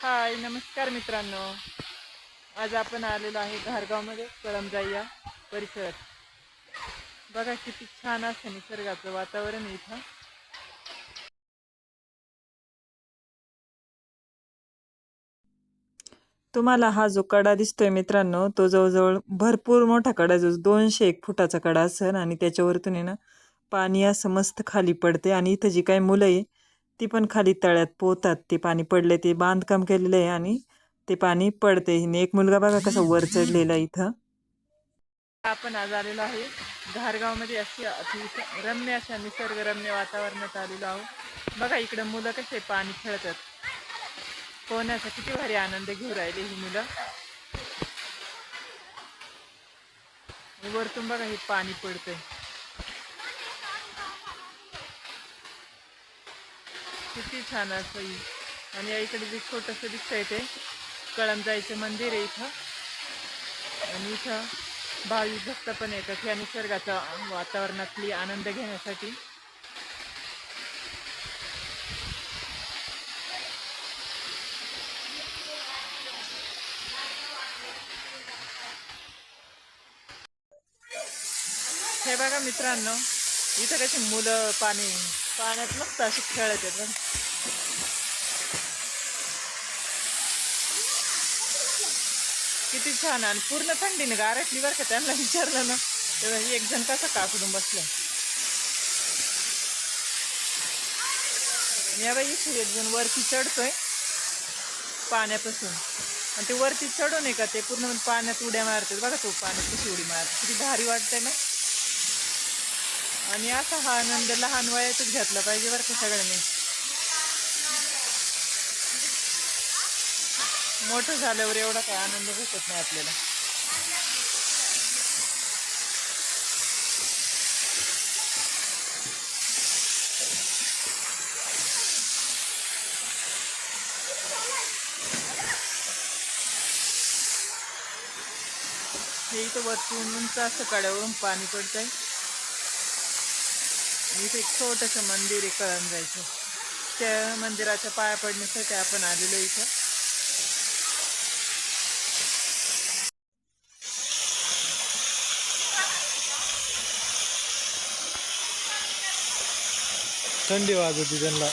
हाय नमस्कार मित्रांनो. आज आपण आलेलो आहे घारगावमध्ये कळमजाई या परिसर बघा किती छान असं निसर्गाचं वातावरण इथं. तुम्हाला हा जो कडा दिसतोय मित्रांनो तो जवळजवळ भरपूर मोठा कडा जो दोनशे एक फुटाचा कडा असेल आणि त्याच्यावरतून आहे ना पाणी असं मस्त खाली पडते आणि इथं जी काही मुलं आहे ती पण खाली तळ्यात पोहतात ते पाणी पडले ते बांधकाम केलेलं आहे आणि ते पाणी पडते हिने एक मुलगा बघा कसा वर चढलेला आहे इथं. आपण आज आलेलो आहे घारगावमध्ये अशी अति रम्य अशा निसर्गरम्य वातावरणात आलेलो आहोत. बघा इकडं मुलं कसे पाणी खेळतात. पोहण्याचा किती भारी आनंद घेऊ राहिले ही मुलं. वरतून बघा हे पाणी पडतंय. किती छान असं आणि या इकडे जे छोटस दिसतंय ते कळमजाईचं मंदिर आहे इथं. आणि इथं भाविक भक्त पण येतात. या निसर्गाचा वातावरणातली आनंद घेण्यासाठी. हे बघा मित्रांनो इथं कशी मुलं पाणी पाण्यात मस्त अशी खेळत आहेत किती छान आणि पूर्ण थंडीने गारटली बरं का त्यांना विचारलं ना तेव्हा एक जण कसा काकडून बसलं. या बाई इथे एक जण वरती चढतोय पाण्यापासून. आणि ते वरती चढून आहे का ते पूर्ण पाण्यात उड्या मारते बघा तो पाण्यात कशी उडी मारते. किती भारी वाटतंय ना. आणि असा हा आनंद लहान वयातच घेतला पाहिजे बरं का सगळ्यांनी. मोठं झाल्यावर एवढा काय आनंद भेटत नाही आपल्याला. हे इथं वरतून उंच असं कड्यावरून पाणी पडतंय. इथे एक छोटंसं मंदिर आहे कळंजायचं त्या मंदिराच्या पाया पडण्यासाठी आपण आलेलो इथं. थंडी वाजवती त्यांना.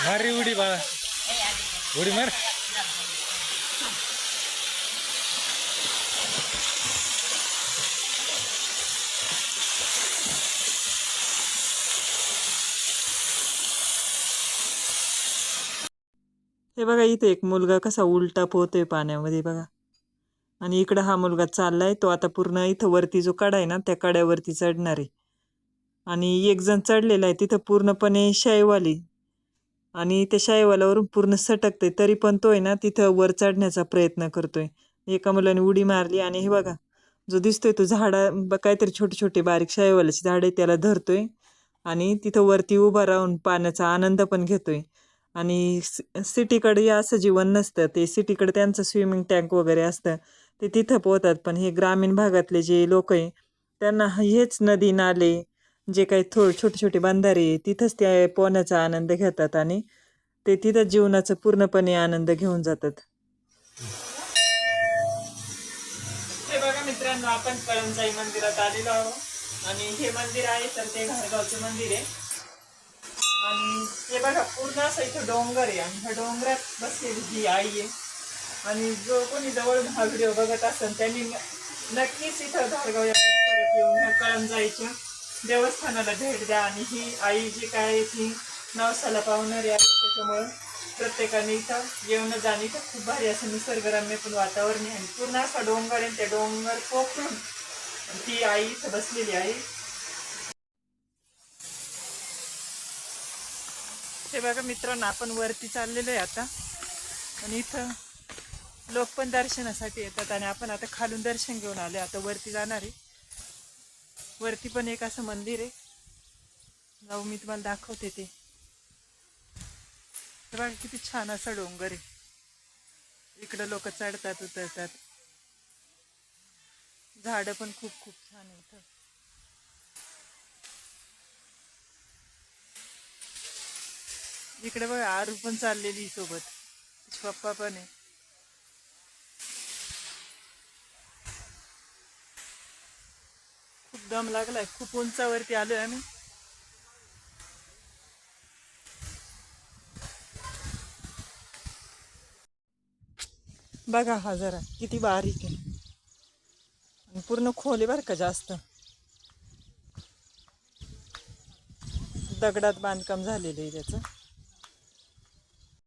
मार उडी बाळा. उडी मार. हे बघा इथे एक मुलगा कसा उलटा पोहतोय पाण्यामध्ये बघा. आणि इकडं हा मुलगा चाललाय तो आता पूर्ण इथं वरती जो कडा आहे ना त्या कड्यावरती चढणार आहे. आणि एक जण चढलेला आहे तिथं पूर्णपणे शाईवाली. आणि त्या शाईवाल्यावरून पूर्ण सटकते तरी पण तो आहे ना तिथं वर चढण्याचा प्रयत्न करतोय. एका मुलाने उडी मारली आणि हे बघा जो दिसतोय तो झाडा ब- काहीतरी छोटे छोटे बारीक शाईवाल्याचे झाड आहे त्याला धरतोय आणि तिथं वरती उभा राहून पाण्याचा आनंद पण घेतोय. आणि सि- सिटीकडे असं जीवन नसतं ते सिटीकडे त्यांचं स्विमिंग टँक वगैरे असतं ते तिथं पोहतात. पण हे ग्रामीण भागातले जे लोक आहे त्यांना हेच नदी नाले जे काही थो छोटे छोटे बंधारे तिथंच ते पोहण्याचा आनंद घेतात आणि ते तिथं जीवनाचं पूर्णपणे आनंद घेऊन जातात. आपण कळमजाई मंदिरात आलेलो आहोत. आणि हे मंदिर आहे तर ते घारगावचं मंदिर आहे. आणि हे बघा पूर्ण असं इथं डोंगर आहे. आणि ह्या डोंगरात बसलेली ही आई आहे. आणि जो कोणी जवळ हा व्हिडिओ बघत असेल त्यांनी नक्कीच इथं धारगाव या परिसरात येऊन ह्या कळमजाईच्या देवस्थानाला भेट द्या. आणि ही आई जी काय आहे ती नवसाला पावणारी आहे त्याच्यामुळं प्रत्येकाने इथं जेवणं जाणे इथं खूप भारी असं निसर्गरम्य पण वातावरण आहे. आणि पूर्ण असा डोंगर आहे त्या डोंगर पोखरून ती आई इथं बसलेली आहे. हे बघा मित्रांनो आपण वरती चाललेलो आहे आता. आणि इथं लोक पण दर्शनासाठी येतात आणि आपण आता खालून दर्शन घेऊन आले. आता वरती जाणार आहे. वरती पण एक असं मंदिर आहे. जाऊ मी तुम्हाला दाखवते ते. हे बघा किती छान असा डोंगर आहे. इकडं लोक चढतात उतरतात. झाड पण खूप खूप छान इथं इकडे बघ आरू पण चाललेली सोबत. पप्पा पण आहे. खूप दम लागलाय खूप उंचावरती आलोय आम्ही. बघा हा जरा किती बारीक आहे. आणि पूर्ण खोली बर बरं का जास्त. दगडात बांधकाम झालेलं आहे त्याचं.